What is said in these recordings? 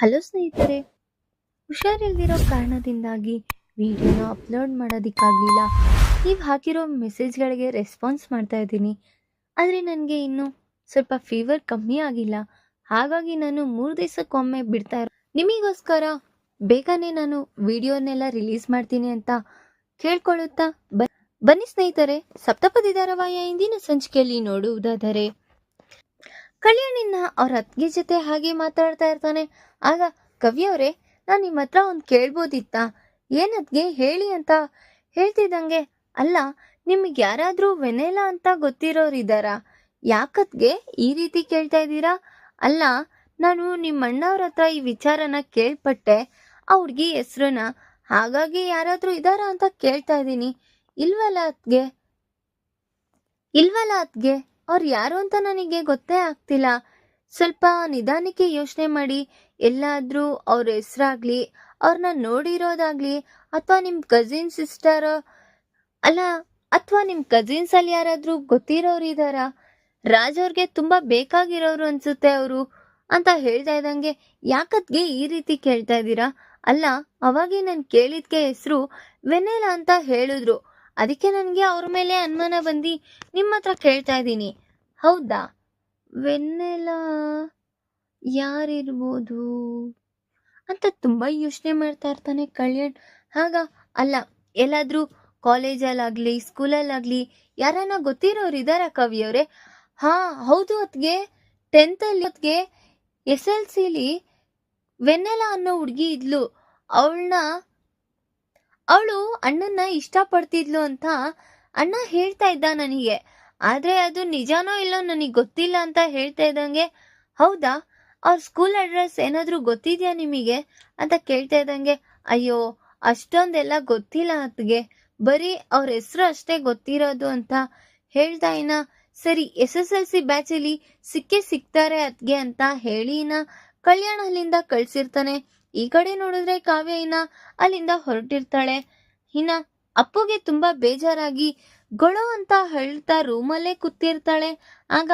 Hello ಸ್ನೇಹಿತರೆ, ಹುಷಾರಿಲ್ದಿರೋ ಕಾರಣದಿಂದಾಗಿ ವಿಡಿಯೋನ ಅಪ್ಲೋಡ್ ಮಾಡೋದಕ್ಕಾಗಲಿಲ್ಲ. ನೀವು ಹಾಕಿರೋ ಮೆಸೇಜ್ಗಳಿಗೆ ರೆಸ್ಪಾನ್ಸ್ ಮಾಡ್ತಾ ಇದ್ದೀನಿ. ಆದರೆ ನನಗೆ ಇನ್ನೂ ಸ್ವಲ್ಪ ಫೀವರ್ ಕಮ್ಮಿ ಆಗಿಲ್ಲ. ಹಾಗಾಗಿ ನಾನು ಮೂರು ದಿವಸಕ್ಕೊಮ್ಮೆ ಬಿಡ್ತಾ ಇರೋ ನಿಮಗೋಸ್ಕರ ಬೇಗನೆ ನಾನು ವಿಡಿಯೋನೆಲ್ಲ ರಿಲೀಸ್ ಮಾಡ್ತೀನಿ ಅಂತ ಕೇಳ್ಕೊಳ್ಳುತ್ತಾ ಬನ್ನಿ. ಸ್ನೇಹಿತರೆ, ಸಪ್ತಪದಿ ಧಾರಾವಾಹಿಯ ಇಂದಿನ ಸಂಚಿಕೆಯಲ್ಲಿ ನೋಡುವುದಾದರೆ ಕಲ್ಯಾಣಿನ ಅವ್ರ ಅತ್ತಿಗೆ ಜೊತೆ ಹಾಗೆ ಮಾತಾಡ್ತಾ ಇರ್ತಾನೆ. ಆಗ ಕವಿಯವರೇ ನಾನು ನಿಮ್ಮ ಹತ್ರ ಒಂದು ಕೇಳ್ಬೋದಿತ್ತಾ? ಏನದ್ಗೆ ಹೇಳಿ ಅಂತ ಹೇಳ್ತಿದ್ದಂಗೆ, ಅಲ್ಲ, ನಿಮಗೆ ಯಾರಾದರೂ ವೆನೆಲಾ ಅಂತ ಗೊತ್ತಿರೋರು ಇದ್ದಾರಾ? ಯಾಕತ್ಗೆ ಈ ರೀತಿ ಕೇಳ್ತಾ ಇದ್ದೀರಾ? ಅಲ್ಲ, ನಾನು ನಿಮ್ಮ ಅಣ್ಣವ್ರ ಹತ್ರ ಈ ವಿಚಾರನ ಕೇಳ್ಪಟ್ಟೆ. ಆ ಹುಡುಗಿ ಹಾಗಾಗಿ ಯಾರಾದರೂ ಇದ್ದಾರಾ ಅಂತ ಕೇಳ್ತಾ ಇದ್ದೀನಿ. ಇಲ್ವಲ್ಲ ಅತ್ಗೆ ಇಲ್ವಲ್ಲ ಅತ್ಗೆ ಅವ್ರು ಯಾರು ಅಂತ ನನಗೆ ಗೊತ್ತೇ ಆಗ್ತಿಲ್ಲ. ಸ್ವಲ್ಪ ನಿಧಾನಕ್ಕೆ ಯೋಚನೆ ಮಾಡಿ, ಎಲ್ಲಾದರೂ ಅವ್ರ ಹೆಸ್ರಾಗ್ಲಿ ಅವ್ರನ್ನ ನೋಡಿರೋದಾಗ್ಲಿ, ಅಥವಾ ನಿಮ್ಮ ಕಸಿನ್ ಸಿಸ್ಟರ್ ಅಲ್ಲ, ಅಥವಾ ನಿಮ್ಮ ಕಸಿನ್ಸಲ್ಲಿ ಯಾರಾದರೂ ಗೊತ್ತಿರೋರು ಇದ್ದಾರಾ ರಾಜ್ ಅವ್ರಿಗೆ ತುಂಬ ಬೇಕಾಗಿರೋರು ಅನ್ಸುತ್ತೆ ಅವರು ಅಂತ ಹೇಳ್ತಾ ಇದ್ದಂಗೆ ಯಾಕತ್ಗೆ ಈ ರೀತಿ ಕೇಳ್ತಾ ಇದ್ದೀರಾ? ಅಲ್ಲ, ಅವಾಗೆ ನಾನು ಕೇಳಿದ್ಕೆ ಹೆಸರು ವೆನೆಲಾ ಅಂತ ಹೇಳಿದ್ರು. ಅದಕ್ಕೆ ನನಗೆ ಅವ್ರ ಮೇಲೆ ಅನುಮಾನ ಬಂದು ನಿಮ್ಮ ಹತ್ರ ಕೇಳ್ತಾ ಇದ್ದೀನಿ. ಹೌದಾ? ವೆನ್ನೆಲಾ ಯಾರಿರ್ಬೋದು? ಅಂತ ತುಂಬ ಯೋಚನೆ ಮಾಡ್ತಾ ಇರ್ತಾನೆ ಕಲ್ಯಾಣ್. ಆಗ ಅಲ್ಲ, ಎಲ್ಲಾದರೂ ಕಾಲೇಜಲ್ಲಾಗಲಿ, ಸ್ಕೂಲಲ್ಲಾಗಲಿ, ಯಾರನ್ನ ಗೊತ್ತಿರೋರು ಇದ್ದಾರಾ ಕವಿಯವರೇ ಹಾಂ, ಹೌದು ಹೊತ್ಗೆ ಟೆಂತಲ್ಲಿ ಹೊತ್ಗೆ ಎಸ್ ಎಲ್ ಸಿಲಿ ವೆನ್ನೆಲಾ ಅನ್ನೋ ಹುಡುಗಿ ಇದ್ಲು. ಅವಳನ್ನ ಅವಳು ಅಣ್ಣನ್ನ ಇಷ್ಟಪಡ್ತಿದ್ಲು ಅಂತ ಅಣ್ಣ ಹೇಳ್ತಾ ಇದ್ದ ನನಗೆ. ಆದರೆ ಅದು ನಿಜಾನೋ ಇಲ್ಲೋ ನನಗೆ ಗೊತ್ತಿಲ್ಲ ಅಂತ ಹೇಳ್ತಾ ಇದ್ದಂಗೆ, ಹೌದಾ? ಅವ್ರ ಸ್ಕೂಲ್ ಅಡ್ರೆಸ್ ಏನಾದರೂ ಗೊತ್ತಿದೆಯಾ ನಿಮಗೆ? ಅಂತ ಕೇಳ್ತಾ ಇದ್ದಂಗೆ, ಅಯ್ಯೋ, ಅಷ್ಟೊಂದೆಲ್ಲ ಗೊತ್ತಿಲ್ಲ ಅತ್ಗೆ ಬರೀ ಅವ್ರ ಹೆಸರು ಅಷ್ಟೇ ಗೊತ್ತಿರೋದು ಅಂತ ಹೇಳ್ತಾ ಇನ್ನ. ಸರಿ, ಎಸ್ ಎಸ್ ಎಲ್ ಸಿ ಬ್ಯಾಚಲ್ಲಿ ಸಿಕ್ಕೇ ಸಿಗ್ತಾರೆ ಅತ್ಗೆ ಅಂತ ಹೇಳಿ ಇನ್ನ ಕಲ್ಯಾಣ ಅಲ್ಲಿಂದ ಕಳ್ಸಿರ್ತಾನೆ. ಈ ಕಡೆ ನೋಡಿದ್ರೆ ಕಾವ್ಯ ಇನ್ನ ಅಲ್ಲಿಂದ ಹೊರಟಿರ್ತಾಳೆ. ಇನ್ನ ಅಪ್ಪುಗೆ ತುಂಬಾ ಬೇಜಾರಾಗಿ ಗೊಳೋ ಅಂತ ಹೇಳ್ತಾ ರೂಮಲ್ಲೇ ಕೂತಿರ್ತಾಳೆ. ಆಗ,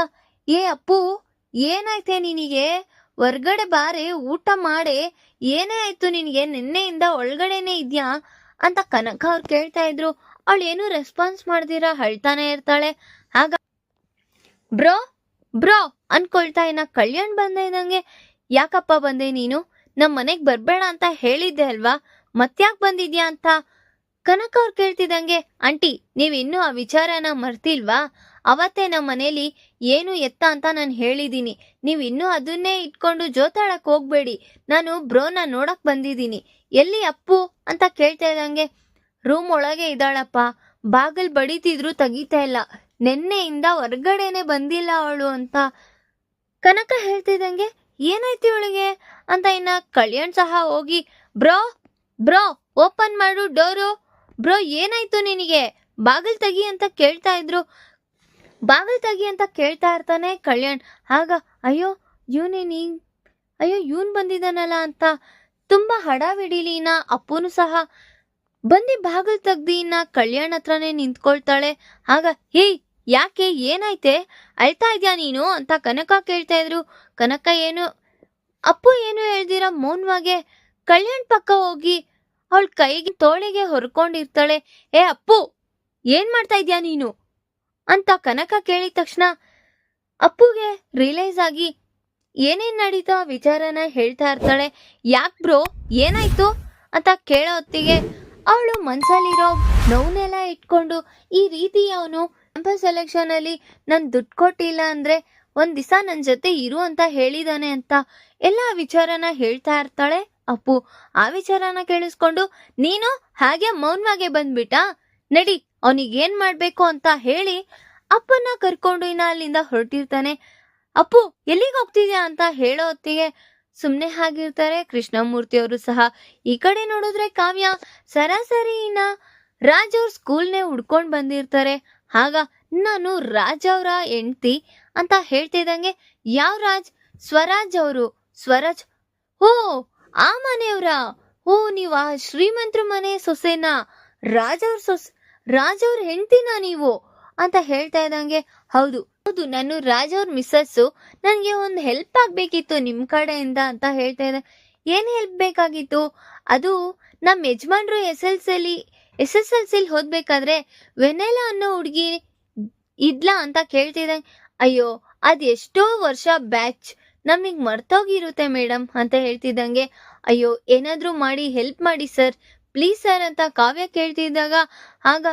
ಏ ಅಪ್ಪು, ಏನಾಯ್ತೆ ನಿನಗೆ? ಹೊರ್ಗಡೆ ಬಾರೆ ಊಟ ಮಾಡೆ. ಏನೇ ಆಯ್ತು ನಿನಗೆ? ನಿನ್ನೆಯಿಂದ ಒಳಗಡೆನೆ ಇದ್ಯಾ? ಅಂತ ಕನಕ ಅವ್ರು ಕೇಳ್ತಾ ಇದ್ರು. ಅವಳು ಏನು ರೆಸ್ಪಾನ್ಸ್ ಮಾಡ್ದಿರಾ ಹೇಳ್ತಾನೆ ಇರ್ತಾಳೆ. ಆಗ, ಬ್ರೋ ಬ್ರೋ, ಅನ್ಕೊಳ್ತಾ ಇನ್ನ ಕಲ್ಯಾಣ್ ಬಂದ ಇದ್ದಂಗೆ, ಯಾಕಪ್ಪ ಬಂದೆ ನೀನು? ನಮ್ಮ ಮನೆಗೆ ಬರಬೇಡ ಅಂತ ಹೇಳಿದ್ದೆ ಅಲ್ವಾ? ಮತ್ಯಾಕ್ ಬಂದಿದ್ಯಾ ಅಂತ? ಕನಕ ಅವ್ರು ಕೇಳ್ತಿದಂಗೆ, ಆಂಟಿ ನೀವಿನ್ನೂ ಆ ವಿಚಾರನ ಮರ್ತಿಲ್ವಾ? ಅವತ್ತೇ ನಮ್ಮ ಮನೇಲಿ ಏನು ಎತ್ತ ಅಂತ ನಾನು ಹೇಳಿದ್ದೀನಿ ನೀವು ಇನ್ನೂ ಅದನ್ನೇ ಇಟ್ಕೊಂಡು ಜೋತಾಡಕ್ ಹೋಗ್ಬೇಡಿ. ನಾನು ಬ್ರೋನ ನೋಡಕ್ ಬಂದಿದ್ದೀನಿ ಎಲ್ಲಿ ಅಪ್ಪು? ಅಂತ ಕೇಳ್ತಾ ಇದ್ದಂಗೆ, ರೂಮ್ ಒಳಗೆ ಇದ್ದಾಳಪ್ಪ. ಬಾಗಿಲ್ ಬಡಿತಿದ್ರು ತೆಗಿತಾ ಇಲ್ಲ. ನೆನ್ನೆಯಿಂದ ಹೊರ್ಗಡೆನೆ ಬಂದಿಲ್ಲ ಅವಳು ಅಂತ ಕನಕ ಹೇಳ್ತಿದ್ದಂಗೆ ಏನಾಯ್ತು ಇವಳಿಗೆ? ಅಂತ ಇನ್ನ ಕಲ್ಯಾಣ್ ಸಹ ಹೋಗಿ, ಬ್ರೋ ಬ್ರೋ, ಓಪನ್ ಮಾಡು ಡೋರು. ಬ್ರೋ, ಏನಾಯ್ತು ನಿನಗೆ? ಬಾಗಿಲು ತೆಗಿ ಅಂತ ಕೇಳ್ತಾ ಇದ್ರು. ಬಾಗಿಲು ತೆಗಿ ಅಂತ ಕೇಳ್ತಾ ಇರ್ತಾನೆ ಕಲ್ಯಾಣ್. ಆಗ, ಅಯ್ಯೋ ಇವನೇನಿ ಅಯ್ಯೋ, ಇವನ್ ಬಂದಿದ್ದಾನಲ್ಲ ಅಂತ ತುಂಬಾ ಹಡಾವಿಡಿಲಿ ಇನ್ನ ಅಪ್ಪನು ಸಹ. ಬಂದಿ ಬಾಗಿಲು ತೆಗ್ದಿ ಇನ್ನ ಕಲ್ಯಾಣ್ ಹತ್ರನೇ ನಿಂತ್ಕೊಳ್ತಾಳೆ. ಆಗ ಹೇಯ್ ಯಾಕೆ ಏನಾಯ್ತೆ? ಅಳ್ತಾ ಇದ್ಯಾ ನೀನು ಅಂತ ಕನಕ ಕೇಳ್ತಾ ಇದ್ರು. ಕನಕ ಏನು, ಅಪ್ಪು ಏನು ಹೇಳ್ದಿರ ಮೌನವಾಗೆ ಕಲ್ಯಾಣ್ ಪಕ್ಕ ಹೋಗಿ ಅವಳ ಕೈಗೆ ತೋಳಿಗೆ ಹೊರ್ಕೊಂಡಿರ್ತಾಳೆ. ಏ ಅಪ್ಪು, ಏನ್ ಮಾಡ್ತಾ ಇದ್ಯಾ ನೀನು? ಅಂತ ಕನಕ ಕೇಳಿದ ತಕ್ಷಣ ಅಪ್ಪುಗೆ ರಿಯಲೈಸ್ ಆಗಿ ಏನೇನ್ ನಡೀತೋ ಆ ವಿಚಾರನ ಹೇಳ್ತಾ ಇರ್ತಾಳೆ. ಯಾಕ್ ಬ್ರೋ, ಏನಾಯ್ತು? ಅಂತ ಕೇಳೋ ಹೊತ್ತಿಗೆ ಅವಳು ಮನ್ಸಲ್ಲಿರೋ ನೋವನ್ನೆಲ್ಲ ಇಟ್ಕೊಂಡು ಈ ರೀತಿ ಅವನು ಕ್ಯಾಂಪಸ್ ಸೆಲೆಕ್ಷನ್ ಅಲ್ಲಿ ನನ್ ದುಡ್ಡು ಕೊಟ್ಟಿಲ್ಲ ಅಂದ್ರೆ ಒಂದ್ ದಿವಸ ನನ್ ಜೊತೆ ಇರು ಅಂತ ಹೇಳಿದಾನೆ ಅಂತ ಎಲ್ಲ ವಿಚಾರನ ಹೇಳ್ತಾ ಇರ್ತಾಳೆ ಅಪ್ಪು. ಆ ವಿಚಾರನ ಕೇಳಿಸ್ಕೊಂಡು, ನೀನು ಹಾಗೆ ಮೌನವಾಗೆ ಬಂದ್ಬಿಟ್ಟ? ನಡಿ ಅವನಿಗೆ ಏನ್ ಮಾಡ್ಬೇಕು ಅಂತ ಹೇಳಿ ಅಪ್ಪನ ಕರ್ಕೊಂಡು ಇನ್ನ ಅಲ್ಲಿಂದ ಹೊರಟಿರ್ತಾನೆ. ಅಪ್ಪು, ಎಲ್ಲಿಗೆ ಹೋಗ್ತಿದ್ಯಾ ಅಂತ ಹೇಳೋ ಹೊತ್ತಿಗೆ ಸುಮ್ನೆ ಹಾಗಿರ್ತಾರೆ ಕೃಷ್ಣಮೂರ್ತಿ ಅವರು ಸಹ. ಈ ಕಡೆ ನೋಡಿದ್ರೆ ಕಾವ್ಯ ಸರಾಸರಿ ಇನ್ನ ರಾಜ್ ಅವ್ರ ಸ್ಕೂಲ್ನೇ ಹುಡ್ಕೊಂಡು ಬಂದಿರ್ತಾರೆ. ಆಗ ನಾನು ರಾಜ್ ಅವರ ಹೆಂಡ್ತಿ ಅಂತ ಹೇಳ್ತಿದ್ದಂಗೆ ಯಾವ ರಾಜ್? ಸ್ವರಾಜ್ ಅವರು. ಸ್ವರಾಜ್? ಓ ಆ ಮನೆಯವ್ರ? ಓ ನೀವು ಆ ಶ್ರೀಮಂತ್ರ ಮನೆ ಸೊಸೆನಾ? ರಾಜ್ ಅವ್ರ ಸೊಸೆ, ರಾಜ್ ಅವ್ರ ಹೆಂಡ್ತಿನಾ ನೀವು? ಅಂತ ಹೇಳ್ತಾ ಇದ್ದಂಗೆ, ಹೌದು ಹೌದು, ನಾನು ರಾಜ್ ಅವ್ರ ಮಿಸ್ಸಸ್ಸು. ನನಗೆ ಒಂದು ಹೆಲ್ಪ್ ಆಗಬೇಕಿತ್ತು ನಿಮ್ಮ ಕಡೆಯಿಂದ ಅಂತ ಹೇಳ್ತಾ ಇದ್ದೆ. ಏನು ಹೆಲ್ಪ್ ಬೇಕಾಗಿತ್ತು? ಅದು ನಮ್ಮ ಯಜಮಾನ್ರು ಎಸ್ ಎಲ್ ಸಿಲಿ ಎಸ್ ಎಸ್ ಎಲ್ ಸಿಲಿ ಓದ್ಬೇಕಾದ್ರೆ ವೆನೆಲಾ ಅನ್ನೋ ಹುಡುಗಿ ಇದ್ಲಾ ಅಂತ ಕೇಳ್ತಿದ್ದೆ ಅಯ್ಯೋ, ಅದು ಎಷ್ಟೋ ವರ್ಷ ಬ್ಯಾಚ್ ನಮಗೆ ಮರ್ತೋಗಿರುತ್ತೆ ಮೇಡಮ್ ಅಂತ ಹೇಳ್ತಿದ್ದಂಗೆ, ಅಯ್ಯೋ, ಏನಾದರೂ ಮಾಡಿ ಹೆಲ್ಪ್ ಮಾಡಿ ಸರ್, ಪ್ಲೀಸ್ ಸರ್, ಅಂತ ಕಾವ್ಯ ಕೇಳ್ತಿದ್ದಾಗ, ಆಗ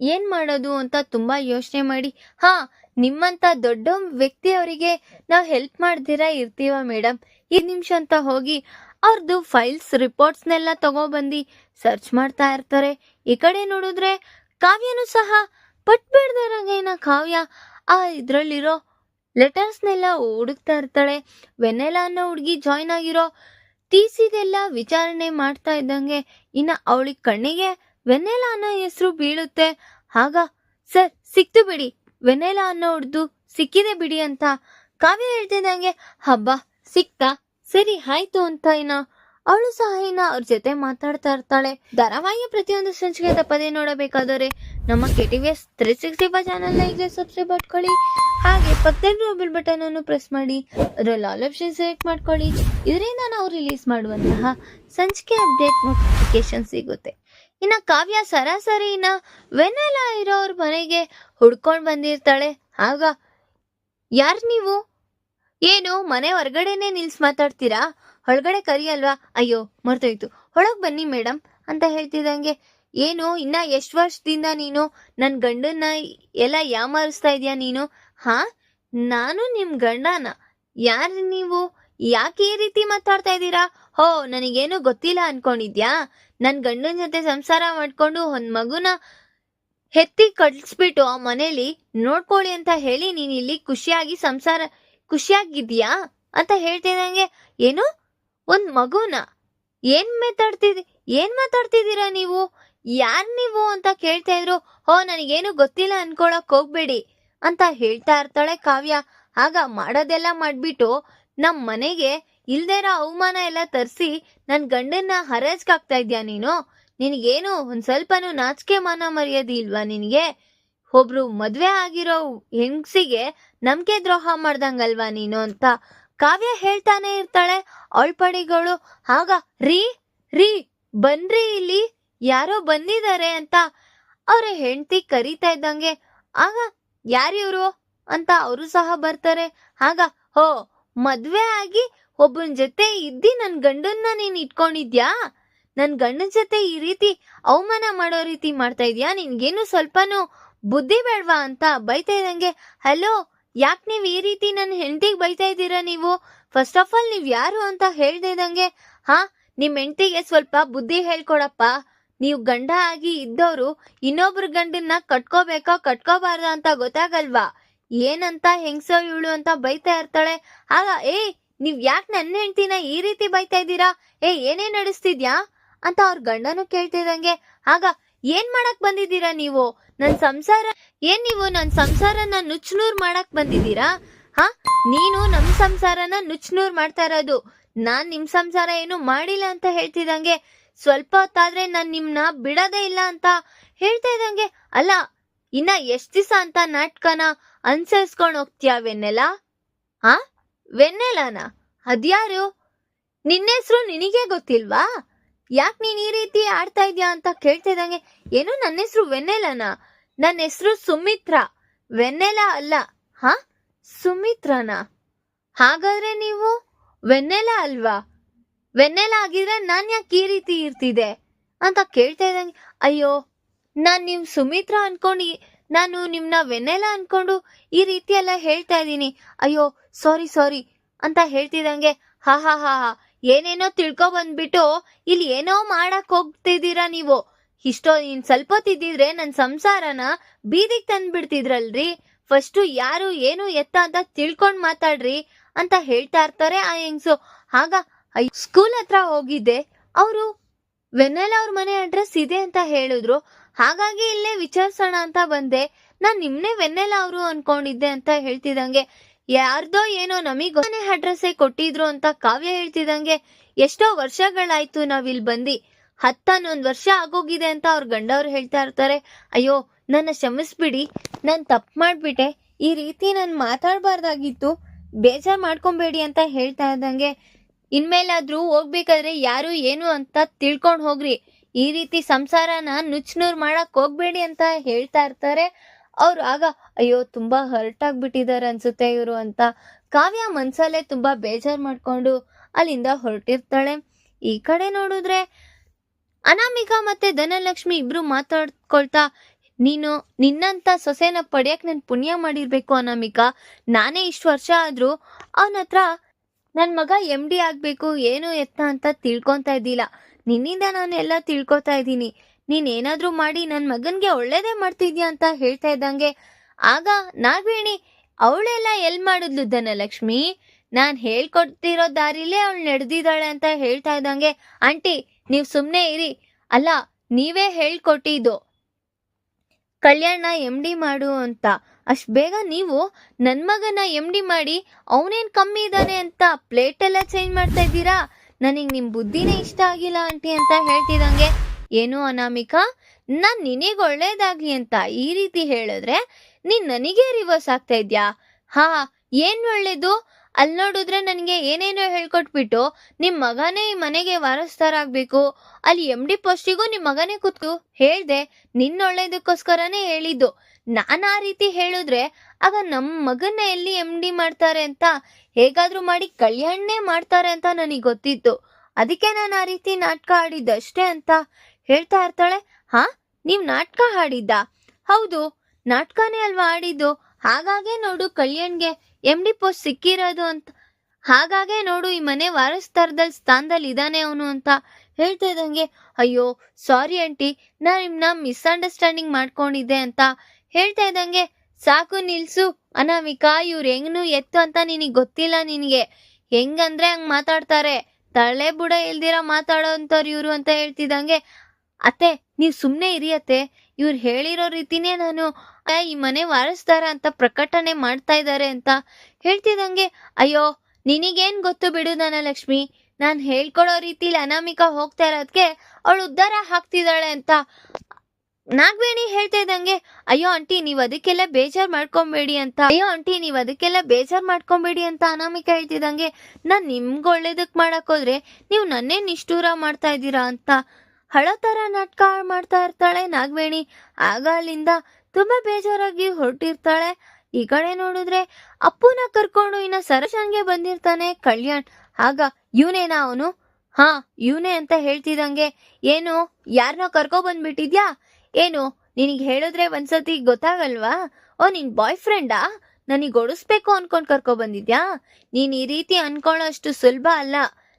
ಏನ್ ಮಾಡೋದು ಅಂತ ತುಂಬಾ ಯೋಚನೆ ಮಾಡಿ, ಹಾಂ, ನಿಮ್ಮಂತ ದೊಡ್ಡ ವ್ಯಕ್ತಿಯವರಿಗೆ ನಾವು ಹೆಲ್ಪ್ ಮಾಡ್ದಿರಾ ಇರ್ತೀವ ಮೇಡಮ್ ಈ ನಿಮಿಷ ಅಂತ ಹೋಗಿ ಅವ್ರದ್ದು ಫೈಲ್ಸ್ ರಿಪೋರ್ಟ್ಸ್ನೆಲ್ಲ ತಗೊಬಂದು ಸರ್ಚ್ ಮಾಡ್ತಾ ಇರ್ತಾರೆ. ಈ ಕಡೆ ನೋಡಿದ್ರೆ ಕಾವ್ಯನೂ ಸಹ ಪಟ್ಬಿಡ್ದಾರಂಗೇನ ಕಾವ್ಯ ಆ ಇದರಲ್ಲಿರೋ ಲೆಟರ್ಸ್ನೆಲ್ಲ ಹುಡುಕ್ತಾ ಇರ್ತಾಳೆ. ವೆನೆಲಾ ಅನ್ನೋ ಹುಡುಗಿ ಜಾಯ್ನ್ ಆಗಿರೋ ತೀಸಿದೆಲ್ಲ ವಿಚಾರಣೆ ಮಾಡ್ತಾ ಇದ್ದಂಗೆ ಇನ್ನ ಅವಳಿಗೆ ಕಣ್ಣಿಗೆ ವೆನೆಲ ಅನ್ನೋ ಹೆಸರು ಬೀಳುತ್ತೆ. ಆಗ, ಸರ್, ಸಿಕ್ತು ಬಿಡಿ. ವೆನೆಲ ಅನ್ನೋ ಹುಡ್ದು ಸಿಕ್ಕಿದೆ ಬಿಡಿ ಅಂತ ಕಾವ್ಯ ಹೇಳ್ತಿದ್ದಂಗೆ, ಹಬ್ಬ, ಸಿಕ್ತಾ? ಸರಿ, ಆಯ್ತು ಅಂತ ಇನ್ನ ಅವಳು ಸಹ ಇನ್ನ ಅವ್ರ ಜೊತೆ ಮಾತಾಡ್ತಾ ಇರ್ತಾಳೆ. ಧಾರಾವಾಹಿಯ ಪ್ರತಿಯೊಂದು ಸಂಚಿಕೆ ತಪ್ಪದೇ ನೋಡಬೇಕಾದರೆ ನಮ್ಮ K T V S three sixty five ಚಾನಲ್ನ ಈಗಲೇ ಸಬ್ಸ್ಕ್ರೈಬ್ ಮಾಡ್ಕೊಳ್ಳಿ. ಹಾಗೆ ಪಕ್ಕದಲ್ಲಿ ಮೊಬೈಲ್ ಬಟನ್ ಅನ್ನು ಪ್ರೆಸ್ ಮಾಡಿ ಅದರಲ್ಲಿ ಆಲ್ ಆಪ್ಷನ್ ಸೆಲೆಕ್ಟ್ ಮಾಡ್ಕೊಳ್ಳಿ. ಇದರಿಂದ ನಾವು ರಿಲೀಸ್ ಮಾಡುವಂತಹ ಸಂಚಿಕೆ ಅಪ್ಡೇಟ್ ನೋಟಿಫಿಕೇಶನ್ ಸಿಗುತ್ತೆ. ಇನ್ನ ಕಾವ್ಯ ಸರಾಸರಿ ಇನ್ನ ವೆನೆಲ್ಲ ಇರೋರ್ ಮನೆಗೆ ಹುಡ್ಕೊಂಡು ಬಂದಿರ್ತಾಳೆ. ಆಗ ಯಾರ್ ನೀವು? ಏನು, ಮನೆ ಹೊರಗಡೆನೆ ನಿಲ್ಸ್ ಮಾತಾಡ್ತೀರಾ? ಒಳಗಡೆ ಕರಿಯಲ್ವಾ? ಅಯ್ಯೋ, ಮರ್ತೋಯ್ತು. ಒಳಗ್ ಬನ್ನಿ ಮೇಡಮ್ ಅಂತ ಹೇಳ್ತಿದ್ದಂಗೆ, ಏನು, ಇನ್ನ ಎಷ್ಟ್ ವರ್ಷದಿಂದ ನೀನು ನನ್ ಗಂಡನ್ನ ಎಲ್ಲ ಯಾಮಾರಿಸ್ತಾ ಇದೀಯಾ ನೀನು? ಹಾ? ನಾನು ನಿಮ್ ಗಂಡನ. ಯಾರು ನೀವು? ಯಾಕೆ ಈ ರೀತಿ ಮಾತಾಡ್ತಾ ಇದ್ದೀರಾ? ಹೋ, ನನಗೇನು ಗೊತ್ತಿಲ್ಲ ಅನ್ಕೊಂಡಿದ್ಯಾ? ನನ್ ಗಂಡನ ಜೊತೆ ಸಂಸಾರ ಮಾಡ್ಕೊಂಡು ಒಂದ್ ಮಗುನ ಹೆತ್ತಿ ಕಳ್ಸ್ಬಿಟ್ಟು ಆ ಮನೇಲಿ ನೋಡ್ಕೊಳ್ಳಿ ಅಂತ ಹೇಳಿ ನೀನ್ ಇಲ್ಲಿ ಖುಷಿಯಾಗಿ ಸಂಸಾರ ಖುಷಿಯಾಗಿದ್ಯಾ ಅಂತ ಹೇಳ್ತಿದಂಗೆ ಏನು? ಒಂದ್ ಮಗುನ? ಏನ್ ಮಾತಾಡ್ತಿದ್ ಏನ್ ಮಾತಾಡ್ತಿದ್ದೀರಾ ನೀವು? ಯಾರ್ ನೀವು? ಅಂತ ಕೇಳ್ತಾ ಇದ್ರು ಓ ನನಗೇನು ಗೊತ್ತಿಲ್ಲ ಅನ್ಕೊಳಕ್ ಹೋಗ್ಬೇಡಿ ಅಂತ ಹೇಳ್ತಾ ಇರ್ತಾಳೆ ಕಾವ್ಯ. ಆಗ ಮಾಡೋದೆಲ್ಲ ಮಾಡ್ಬಿಟ್ಟು ನಮ್ ಮನೆಗೆ ಇಲ್ದೇರ ಅವಮಾನ ಎಲ್ಲ ತರಿಸಿ ನನ್ ಗಂಡನ್ನ ಹರಾಜ್ಗಾಗ್ತಾ ಇದ್ಯಾ ನೀನು? ನಿನಗೇನು ಒಂದ್ ಸ್ವಲ್ಪನೂ ನಾಚಿಕೆ ಮಾನ ಮರ್ಯಾದೆ ಇಲ್ವಾ ನಿನಗೆ? ಒಬ್ರು ಮದ್ವೆ ಆಗಿರೋ ಹೆಂಗ್ಸಿಗೆ ನಂಬಿಕೆ ದ್ರೋಹ ಮಾಡ್ದಂಗಲ್ವಾ ನೀನು ಅಂತ ಕಾವ್ಯ ಹೇಳ್ತಾನೆ ಇರ್ತಾಳೆ. ಅಳ್ಪಡಿಗಳು, ಆಗ ರೀ ರೀ, ಬನ್ರಿ ಇಲ್ಲಿ, ಯಾರೋ ಬಂದಿದ್ದಾರೆ ಅಂತ ಅವ್ರ ಹೆಂಡತಿ ಕರೀತಾ ಇದ್ದಂಗೆ, ಆಗ ಯಾರಿವ್ರು ಅಂತ ಅವರು ಸಹ ಬರ್ತಾರೆ. ಆಗ, ಹೋ, ಮದ್ವೆ ಆಗಿ ಒಬ್ಬನ ಜೊತೆ ಇದ್ದಿ ನನ್ ಗಂಡನ್ನ ನೀನ್ ಇಟ್ಕೊಂಡಿದ್ಯಾ? ನನ್ ಗಂಡನ ಜೊತೆ ಈ ರೀತಿ ಅವಮಾನ ಮಾಡೋ ರೀತಿ ಮಾಡ್ತಾ ಇದ್ಯಾ? ನಿನ್ಗೇನು ಸ್ವಲ್ಪನೂ ಬುದ್ಧಿ ಬೇಡ್ವಾ ಅಂತ ಬೈತಾ ಇದ್ದಂಗೆ, ಹಲೋ, ಯಾಕೆ ನೀವು ಈ ರೀತಿ ನನ್ನ ಹೆಂಡತಿಗೆ ಬೈತಾ ಇದ್ದೀರಾ ನೀವು? ಫಸ್ಟ್ ಆಫ್ ಆಲ್ ನೀವು ಯಾರು ಅಂತ ಹೇಳ್ದೆ ಇದ್ದಂಗೆ, ಹಾ ನಿಮ್ಮ ಹೆಂಡತಿಗೆ ಸ್ವಲ್ಪ ಬುದ್ಧಿ ಹೇಳ್ಕೊಡಪ್ಪ. ನೀವು ಗಂಡ ಆಗಿ ಇದ್ದವರು ಇನ್ನೊಬ್ರ ಗಂಡನ್ನ ಕಟ್ಕೋಬೇಕೋ, ಕಟ್ಕೋಬಾರ್ದ ಅಂತ ಗೊತ್ತಾಗಲ್ವಾ? ಏನಂತ ಹೆಂಗ್ಸೋ ಇವಳು ಅಂತ ಬೈತಾ ಇರ್ತಾಳೆ. ಆಗ, ಏ, ನೀವ್ ಯಾಕೆ ನನ್ನ ಹೆಂಡತಿನ ಈ ರೀತಿ ಬೈತಾ ಇದ್ದೀರಾ? ಏ, ಏನೇ ನಡೆಸ್ತಿದ್ಯಾ? ಅಂತ ಅವ್ರ ಗಂಡನು ಕೇಳ್ತಿದಂಗೆ ಆಗ ಏನ್ ಮಾಡಕ್ ಬಂದಿದ್ದೀರಾ ನೀವು? ನನ್ ಸಂಸಾರ ಏನ್ ನೀವು ನನ್ ಸಂಸಾರನ ನುಚ್ನೂರ್ ಮಾಡಕ್ ಬಂದಿದ್ದೀರಾ? ಹಾ? ನೀನು ನಮ್ ಸಂಸಾರನ ನುಚ್ನೂರ್ ಮಾಡ್ತಾ ಇರೋದು. ನಾನ್ ನಿಮ್ ಸಂಸಾರ ಏನು ಮಾಡಿಲ್ಲ ಅಂತ ಹೇಳ್ತಿದಂಗೆ ಸ್ವಲ್ಪ ಹೊತ್ತಾದ್ರೆ ನಾನ್ ನಿಮ್ನ ಬಿಡದೇ ಇಲ್ಲ ಅಂತ ಹೇಳ್ತಾ ಇದ್ದಂಗೆ. ಅಲ್ಲ, ಇನ್ನ ಎಷ್ಟ್ ದಿವಸ ಅಂತ ನಾಟಕನ ಅನ್ಸರ್ಸ್ಕೊಂಡ್ ಹೋಗ್ತೀಯ ವೆನ್ನೆಲ? ಹಾ? ವೆನ್ನೆಲನ? ಅದ್ಯಾರು? ನಿನ್ನ ಹೆಸರು ನಿನಗೆ ಗೊತ್ತಿಲ್ವಾ? ಯಾಕೆ ನೀನು ಈ ರೀತಿ ಆಡ್ತಾ ಇದ್ಯಾ ಅಂತ ಕೇಳ್ತಾ ಇದ್ದಂಗೆ, ಏನು ನನ್ನ ಹೆಸರು ವೆನ್ನೆಲನ? ನನ್ನ ಹೆಸರು ಸುಮಿತ್ರಾ. ವೆನ್ನೆಲ ಅಲ್ಲ, ಹಾ? ಸುಮಿತ್ರನ? ಹಾಗಾದ್ರೆ ನೀವು ವೆನ್ನೆಲ ಅಲ್ವಾ? ವೆನ್ನೆಲ ಆಗಿದ್ರೆ ನಾನು ಯಾಕೆ ಈ ರೀತಿ ಇರ್ತಿದೆ ಅಂತ ಕೇಳ್ತಾ ಇದ್ದಂಗೆ, ಅಯ್ಯೋ, ನಾನು ನಿಮ್ಮ ಸುಮಿತ್ರಾ ಅನ್ಕೊಂಡು, ನಾನು ನಿಮ್ಮನ್ನ ವೆನ್ನೆಲ ಅನ್ಕೊಂಡು ಈ ರೀತಿ ಎಲ್ಲ ಹೇಳ್ತಾ ಇದ್ದೀನಿ. ಅಯ್ಯೋ ಸಾರಿ ಸಾರಿ ಅಂತ ಹೇಳ್ತಿದ್ದಂಗೆ, ಹಾ ಹಾ ಹಾ ಹಾ. ಏನೇನೋ ತಿಳ್ಕೊ ಬಂದ್ಬಿಟ್ಟು ಇಲ್ಲಿ ಏನೋ ಮಾಡಕ್ ಹೋಗ್ತಿದ್ದೀರಾ ನೀವು? ಇಷ್ಟೋ, ಇನ್ ಸ್ವಲ್ಪ ತಿದ್ದಿದ್ರೆ ನನ್ನ ಸಂಸಾರನ ಬೀದಿಗೆ ತಂದ್ಬಿಡ್ತಿದ್ರಲ್ರಿ. ಫಸ್ಟು ಯಾರು ಏನು ಎತ್ತ ಅಂತ ತಿಳ್ಕೊಂಡು ಮಾತಾಡ್ರಿ ಅಂತ ಹೇಳ್ತಾ ಇರ್ತಾರೆ ಆ ಹೆಂಗ್ಸು. ಆಗ ಸ್ಕೂಲ್ ಹತ್ರ ಹೋಗಿದ್ದೆ. ಅವರು ವೆನ್ನೆಲ್ಲ ಅವ್ರ ಮನೆ ಅಡ್ರೆಸ್ ಇದೆ ಅಂತ ಹೇಳಿದ್ರು. ಹಾಗಾಗಿ ಇಲ್ಲೇ ವಿಚಾರಿಸೋಣ ಅಂತ ಬಂದೆ. ನಾನು ನಿಮ್ನೆ ವೆನ್ನೆಲ್ಲ ಅವರು ಅನ್ಕೊಂಡಿದ್ದೆ ಅಂತ ಹೇಳ್ತಿದಂಗೆ ಯಾರ್ದೋ ಏನೋ ನಮಗ್ ಅಡ್ರೆಸ್ ಕೊಟ್ಟಿದ್ರು ಅಂತ ಕಾವ್ಯ ಹೇಳ್ತಿದಂಗೆ ಎಷ್ಟೋ ವರ್ಷಗಳಾಯ್ತು ನಾವ್ ಇಲ್ಲಿ ಬಂದಿ. ಹತ್ತನ್ನೊಂದ್ ವರ್ಷ ಆಗೋಗಿದೆ ಅಂತ ಅವ್ರ ಗಂಡವ್ರು ಹೇಳ್ತಾ ಇರ್ತಾರೆ. ಅಯ್ಯೋ, ನನ್ನ ಕ್ಷಮಿಸ್ಬಿಡಿ, ನಾನ್ ತಪ್ಪು ಮಾಡ್ಬಿಟ್ಟೆ. ಈ ರೀತಿ ನಾನು ಮಾತಾಡ್ಬಾರ್ದಾಗಿತ್ತು. ಬೇಜಾರ್ ಮಾಡ್ಕೊಂಬೇಡಿ ಅಂತ ಹೇಳ್ತಾ ಇದ್ದಂಗೆ, ಇನ್ಮೇಲಾದ್ರೂ ಹೋಗ್ಬೇಕಾದ್ರೆ ಯಾರು ಏನು ಅಂತ ತಿಳ್ಕೊಂಡ್ ಹೋಗ್ರಿ. ಈ ರೀತಿ ಸಂಸಾರನ ನುಚ್ನೂರ್ ಮಾಡಕ್ ಹೋಗ್ಬೇಡಿ ಅಂತ ಹೇಳ್ತಾ ಇರ್ತಾರೆ. ಅವ್ರು ಆಗ, ಅಯ್ಯೋ, ತುಂಬಾ ಹರ್ಟ್ ಆಗ್ಬಿಟ್ಟಿದ್ದಾರೆ ಅನ್ಸುತ್ತೆ ಇವರು ಅಂತ ಕಾವ್ಯ ಮನ್ಸಲ್ಲೇ ತುಂಬಾ ಬೇಜಾರ್ ಮಾಡ್ಕೊಂಡು ಅಲ್ಲಿಂದ ಹೊರಟಿರ್ತಾಳೆ. ಈ ಕಡೆ ನೋಡಿದ್ರೆ ಅನಾಮಿಕಾ ಮತ್ತೆ ಧನಲಕ್ಷ್ಮಿ ಇಬ್ರು ಮಾತಾಡ್ಕೊಳ್ತಾ, ನೀನು ನಿನ್ನಂತ ಸೊಸೆನ ಪಡೆಯಕ್ ನಾನು ಪುಣ್ಯ ಮಾಡಿರ್ಬೇಕು ಅನಾಮಿಕಾ. ನಾನೇ ಇಷ್ಟು ವರ್ಷ ಆದ್ರೂ ಅವನ ಹತ್ರ ನನ್ನ ಮಗ ಎಂ ಡಿ ಆಗ್ಬೇಕು, ಏನು ಎತ್ತ ಅಂತ ತಿಳ್ಕೊತಾ ಇದ್ದಿಲ್ಲ. ನಿನ್ನಿಂದ ನಾನು ಎಲ್ಲ ತಿಳ್ಕೊತಾ ಇದ್ದೀನಿ. ನೀನ್ ಏನಾದ್ರೂ ಮಾಡಿ ನನ್ನ ಮಗನ್ಗೆ ಒಳ್ಳೇದೇ ಮಾಡ್ತಿದ್ಯಾ ಅಂತ ಹೇಳ್ತಾ ಇದ್ದಂಗೆ, ಆಗ ನಾಗವೇಣಿ, ಅವಳೆಲ್ಲ ಎಲ್ ಮಾಡಿದ್ಲು ಧನಲಕ್ಷ್ಮಿ? ನಾನು ಹೇಳ್ಕೊಡ್ತಿರೋ ದಾರಿಲೇ ಅವಳು ನಡೆದಿದ್ದಾಳೆ ಅಂತ ಹೇಳ್ತಾ ಇದ್ದಂಗೆ, ಆಂಟಿ, ನೀವು ಸುಮ್ಮನೆ ಇರಿ. ಅಲ್ಲ, ನೀವೇ ಹೇಳ್ಕೊಟ್ಟಿದ್ದು. ಕಲ್ಯಾಣ ಎಂ ಡಿ ಮಾಡು ಅಂತ. ಅಷ್ಟ್ ಬೇಗ ನೀವು ನನ್ನ ಮಗನ ಎಂ ಡಿ ಮಾಡಿ ಅವನೇನ್ ಕಮ್ಮಿ ಇದ್ದಾನೆ ಅಂತ ಪ್ಲೇಟ್ ಎಲ್ಲ ಚೇಂಜ್ ಮಾಡ್ತಾ ಇದ್ದೀರಾ? ನನಗ್ ನಿಮ್ಮ ಬುದ್ಧಿನೇ ಇಷ್ಟ ಆಗಿಲ್ಲ ಆಂಟಿ ಅಂತ ಹೇಳ್ತಿದಂಗೆ ಏನು ಅನಾಮಿಕಾ? ನಾನ್ ನಿನಗ್ ಒಳ್ಳೇದಾಗ್ಲಿ ಅಂತ ಈ ರೀತಿ ಹೇಳಿದ್ರೆ ನೀನ್ ನನಗೆ ರಿವರ್ಸ್ ಆಗ್ತಾ ಇದ್ಯಾ? ಹಾ, ಏನ್ ಒಳ್ಳೇದು? ಅಲ್ಲಿ ನೋಡಿದ್ರೆ ನನಗೆ ಏನೇನೋ ಹೇಳ್ಕೊಟ್ಬಿಟ್ಟು ನಿಮ್ ಮಗನೇ ಈ ಮನೆಗೆ ವಾರಸ್ತಾರಾಗ್ಬೇಕು. ಅಲ್ಲಿ ಎಂ ಡಿ ಪೋಸ್ಟಿಗೂ ನಿಮ್ ಮಗನೇ ಕೂತ್ಕು. ಹೇಳ್ದೆ ನಿನ್ನ ಒಳ್ಳೇದಕ್ಕೋಸ್ಕರನೇ ಹೇಳಿದ್ದು. ನಾನ್ ಆ ರೀತಿ ಹೇಳಿದ್ರೆ ಆಗ ನಮ್ ಮಗನ್ನ ಎಲ್ಲಿ ಎಂ ಡಿ ಮಾಡ್ತಾರೆ ಅಂತ ಹೇಗಾದ್ರೂ ಮಾಡಿ ಕಲ್ಯಾಣನೇ ಮಾಡ್ತಾರೆ ಅಂತ ನನಗೆ ಗೊತ್ತಿತ್ತು. ಅದಕ್ಕೆ ನಾನು ಆ ರೀತಿ ನಾಟಕ ಆಡಿದ್ದಷ್ಟೇ ಅಂತ ಹೇಳ್ತಾ ಇರ್ತಾಳೆ, ಹಾ, ನೀವ್ ನಾಟಕ ಹಾಡಿದ್ದ? ಹೌದು, ನಾಟಕನೇ ಅಲ್ವಾ ಆಡಿದ್ದು ಹಾಗಾಗೆ ನೋಡು ಕಲ್ಯಾಣ್ಗೆ ಎಂ ಡಿ ಪೋಸ್ಟ್ ಸಿಕ್ಕಿರೋದು ಅಂತ. ಹಾಗಾಗೆ ನೋಡು ಈ ಮನೆ ವಾರಸ್ತಾರದಲ್ಲಿ ಸ್ಥಾನದಲ್ಲಿ ಇದ್ದಾನೆ ಅವನು ಅಂತ ಹೇಳ್ತಾ ಇದ್ದಂಗೆ, ಅಯ್ಯೋ, ಸಾರಿ ಆಂಟಿ ನಾನು ನಿಮ್ನ ಮಿಸ್ಅಂಡರ್ಸ್ಟ್ಯಾಂಡಿಂಗ್ ಮಾಡ್ಕೊಂಡಿದ್ದೆ ಅಂತ ಹೇಳ್ತಾ ಇದ್ದಂಗೆ, ಸಾಕು ನಿಲ್ಸು, ಅನಾಮಿಕಾ, ಇವ್ರು ಹೆಂಗ್ನು ಎತ್ತು ಅಂತ ನಿನಗೆ ಗೊತ್ತಿಲ್ಲ ನಿನಗೆ. ಹೆಂಗಂದ್ರೆ ಹಂಗ್ ಮಾತಾಡ್ತಾರೆ. ತಲೆ ಬುಡ ಇಲ್ದಿರ ಮಾತಾಡೋ ಅಂಥವ್ರು ಇವ್ರು ಅಂತ ಹೇಳ್ತಿದ್ದಂಗೆ ಅತ್ತೆ, ನೀವ್ ಸುಮ್ನೆ ಇರಿ ಅತ್ತೆ. ಇವ್ರು ಹೇಳಿರೋ ರೀತಿನೇ ನಾನು ಈ ಮನೆ ವಾರಸ್ದಾರ ಅಂತ ಪ್ರಕಟಣೆ ಮಾಡ್ತಾ ಇದ್ದಾರೆ ಅಂತ ಹೇಳ್ತಿದ್ದಂಗೆ ಅಯ್ಯೋ, ನಿನಗೇನ್ ಗೊತ್ತು ಬಿಡು ಧನಲಕ್ಷ್ಮಿ. ನಾನ್ ಹೇಳ್ಕೊಡೋ ರೀತಿಲಿ ಅನಾಮಿಕಾ ಹೋಗ್ತಾ ಇರೋದಕ್ಕೆ ಅವಳು ಉದ್ಧಾರ ಹಾಕ್ತಿದ್ದಾಳೆ ಅಂತ ನಾಗವೇಣಿ ಹೇಳ್ತಾ ಇದ್ದಂಗೆ, ಅಯ್ಯೋ, ಆಂಟಿ, ನೀವ್ ಅದಕ್ಕೆಲ್ಲ ಬೇಜಾರ್ ಮಾಡ್ಕೊಂಬೇಡಿ ಅಂತ. ಅಯ್ಯೋ, ಆಂಟಿ, ನೀವು ಅದಕ್ಕೆಲ್ಲ ಬೇಜಾರ್ ಮಾಡ್ಕೊಂಬೇಡಿ ಅಂತ ಅನಾಮಿಕ ಹೇಳ್ತಿದ್ದಂಗೆ, ನಾನ್ ನಿಮ್ಗೆ ಒಳ್ಳೇದಕ್ಕೆ ಮಾಡಕ್ ಹೋದ್ರೆ, ನೀವು ನನ್ನೇ ನಿಷ್ಠೂರ ಮಾಡ್ತಾ ಇದ್ದೀರಾ ಅಂತ ಹಳ ಥರ ನಾಟಕ ಮಾಡ್ತಾ ಇರ್ತಾಳೆ ನಾಗವೇಣಿ. ಆಗ ಅಲ್ಲಿಂದ ತುಂಬಾ ಬೇಜಾರಾಗಿ ಹೊರಟಿರ್ತಾಳೆ. ಈ ಕಡೆ ನೋಡಿದ್ರೆ ಅಪ್ಪುನ ಕರ್ಕೊಂಡು ಇನ್ನ ಸರಶನ್ಗೆ ಬಂದಿರ್ತಾನೆ ಕಲ್ಯಾಣ್. ಆಗ ಇವನೇನಾ ಅವನು? ಹಾ, ಇವನೇ ಅಂತ ಹೇಳ್ತಿದಂಗೆ ಏನು ಯಾರನ್ನ ಕರ್ಕೊ ಬಂದ್ಬಿಟ್ಟಿದ್ಯಾ? ಏನು, ನಿನಗೆ ಹೇಳಿದ್ರೆ ಒಂದ್ಸತಿ ಗೊತ್ತಾಗಲ್ವಾ? ಓ, ನಿನ್ ಬಾಯ್ ಫ್ರೆಂಡಾ ನನಗೆ ಒಡಿಸ್ಬೇಕು ಅನ್ಕೊಂಡು ಕರ್ಕೊ ಬಂದಿದ್ಯಾ? ನೀನ್ ಈ ರೀತಿ ಅನ್ಕೊಳ್ಳೋಷ್ಟು ಸುಲಭ ಅಲ್ಲ.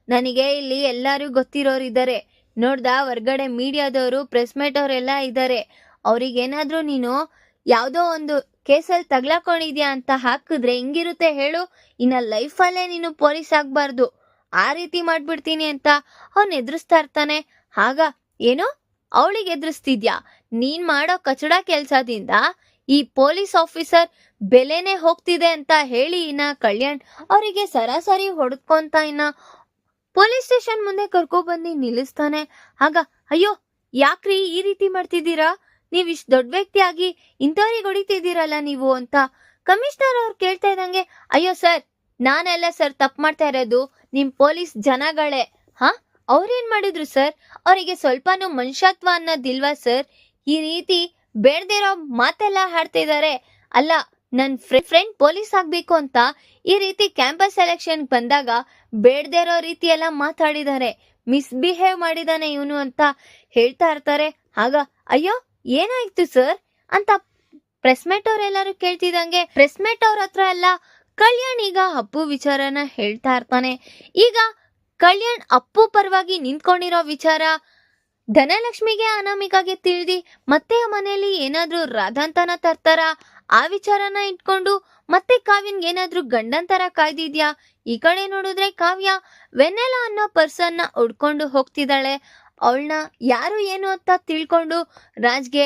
ನನಗೆ ಇಲ್ಲಿ ಎಲ್ಲರೂ ಗೊತ್ತಿರೋರಿದ್ದಾರೆ. ನೋಡ್ದಾ ಹೊರ್ಗಡೆ ಮೀಡಿಯಾದವರು ಪ್ರೆಸ್ ಮೇಟ್ ಅವರೆಲ್ಲ ಇದ್ದಾರೆ ಅವ್ರಿಗೇನಾದ್ರೂ ನೀನು ಯಾವುದೋ ಒಂದು ಕೇಸಲ್ಲಿ ತಗ್ಲಾಕೊಂಡಿದ್ಯಾ ಅಂತ ಹಾಕಿದ್ರೆ ಹೆಂಗಿರುತ್ತೆ ಹೇಳು? ಇನ್ನ ಲೈಫಲ್ಲೇ ನೀನು ಪೊಲೀಸ್ ಆಗ್ಬಾರ್ದು. ಆ ರೀತಿ ಮಾಡ್ಬಿಡ್ತೀನಿ ಅಂತ ಅವನ್ ಎದುರಿಸ್ತಾ ಇರ್ತಾನೆ. ಆಗ ಏನು ಅವಳಿಗೆ ಎದುರಿಸ್ತಿದ್ಯಾ? ನೀನ್ ಮಾಡೋ ಕಚಡ ಕೆಲ್ಸದಿಂದ ಈ ಪೊಲೀಸ್ ಆಫೀಸರ್ ಬೆಲೆನೇ ಹೋಗ್ತಿದೆ ಅಂತ ಹೇಳಿ ಇನ್ನ ಕಲ್ಯಾಣ್ ಅವರಿಗೆ ಸರಾಸರಿ ಹೊಡ್ಕೊಂತ ಇನ್ನ ಪೊಲೀಸ್ ಸ್ಟೇಷನ್ ಮುಂದೆ ಕರ್ಕೊ ಬಂದು ನಿಲ್ಲಿಸ್ತಾನೆ. ಆಗ, ಅಯ್ಯೋ, ಯಾಕ್ರಿ ಈ ರೀತಿ ಮಾಡ್ತಿದ್ದೀರಾ? ನೀವ್ ಇಷ್ಟು ದೊಡ್ಡ ವ್ಯಕ್ತಿ ಆಗಿ ಇಂಥವ್ರಿಗೆ ಹೊಡಿತಿದ್ದೀರಲ್ಲ ನೀವು ಅಂತ. ಕಮಿಷನರ್ ಅವ್ರು ಕೇಳ್ತಾ ಇದ್ದಂಗೆ, ಅಯ್ಯೋ ಸರ್, ನಾನೆಲ್ಲ ಸರ್ ತಪ್ಪು ಮಾಡ್ತಾ ಇರೋದು ನಿಮ್ ಪೊಲೀಸ್ ಜನಗಳೇ. ಹಾ? ಅವ್ರೇನ್ ಮಾಡಿದ್ರು ಸರ್? ಅವರಿಗೆ ಸ್ವಲ್ಪನೂ ಮನುಷ್ಯತ್ವ ಅನ್ನೋದಿಲ್ವಾ ಸರ್? ಈ ರೀತಿ ಬೇಡ್ದಿರೋ ಮಾತೆಲ್ಲ ಹಾಡ್ತಿದ್ದಾರೆ ಅಲ್ಲ ನನ್ ಫ್ರೆಂಡ್ ಪೊಲೀಸ್ ಆಗ್ಬೇಕು ಅಂತ ಈ ರೀತಿ ಕ್ಯಾಂಪಸ್ ಸೆಲೆಕ್ಷನ್ ಬಂದಾಗ ಬೇಡದೇ ಇರೋ ರೀತಿ ಎಲ್ಲ ಮಾತಾಡಿದ್ದಾರೆ ಮಿಸ್ಬಿಹೇವ್ ಮಾಡಿದಾನೆ ಇವನು ಅಂತ ಹೇಳ್ತಾ ಇರ್ತಾರೆ. ಆಗ, ಅಯ್ಯೋ, ಏನಾಯ್ತು ಸರ್? ಅಂತ ಪ್ರೆಸ್ ಅವ್ರ ಎಲ್ಲಾರು ಕೇಳ್ತಿದಂಗೆ ಪ್ರೆಸ್ ಮೇಟ್ ಅವ್ರ ಹತ್ರ ಎಲ್ಲ ಕಲ್ಯಾಣ್ ಈಗ ಅಪ್ಪು ವಿಚಾರನ ಹೇಳ್ತಾ ಇರ್ತಾನೆ. ಈಗ ಕಲ್ಯಾಣ್ ಅಪ್ಪು ಪರವಾಗಿ ನಿಂತ್ಕೊಂಡಿರೋ ವಿಚಾರ ಧನಲಕ್ಷ್ಮಿಗೆ ಅನಾಮಿಕಾಗೆ ತಿಳಿದಿ ಮತ್ತೆ ಮನೆಯಲ್ಲಿ ಏನಾದ್ರೂ ರಾಧಾಂತನ ತರ್ತಾರ? ಆ ವಿಚಾರನ ಇಟ್ಕೊಂಡು ಮತ್ತೆ ಕಾವ್ಯನ್ ಏನಾದ್ರೂ ಗಂಡಂತರ ಕಾಯ್ದಿದ್ಯಾ? ಈ ಕಡೆ ನೋಡಿದ್ರೆ ಕಾವ್ಯ ವೆನೆಲ ಅನ್ನೋ ಪರ್ಸನ್ನ ಉಡ್ಕೊಂಡು ಹೋಗ್ತಿದ್ದಾಳೆ. ಅವಳನ್ನ ಯಾರು ಏನು ಅಂತ ತಿಳ್ಕೊಂಡು ರಾಜ್ಗೆ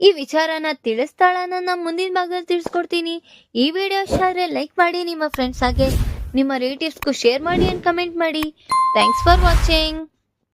ಈ ವಿಚಾರನ ತಿಳಿಸ್ತಾಳ ನಾನು ಮುಂದಿನ ಭಾಗದಲ್ಲಿ ತಿಳಿಸ್ಕೊಡ್ತೀನಿ. ಈ ವಿಡಿಯೋ ಇಷ್ಟ ಲೈಕ್ ಮಾಡಿ, ನಿಮ್ಮ ಫ್ರೆಂಡ್ಸ್ ಹಾಗೆ ನಿಮ್ಮ ರಿಲೇಟಿವ್ಸ್ಗೂ ಶೇರ್ ಮಾಡಿ ಅಂಡ್ ಕಮೆಂಟ್ ಮಾಡಿ. Thanks for watching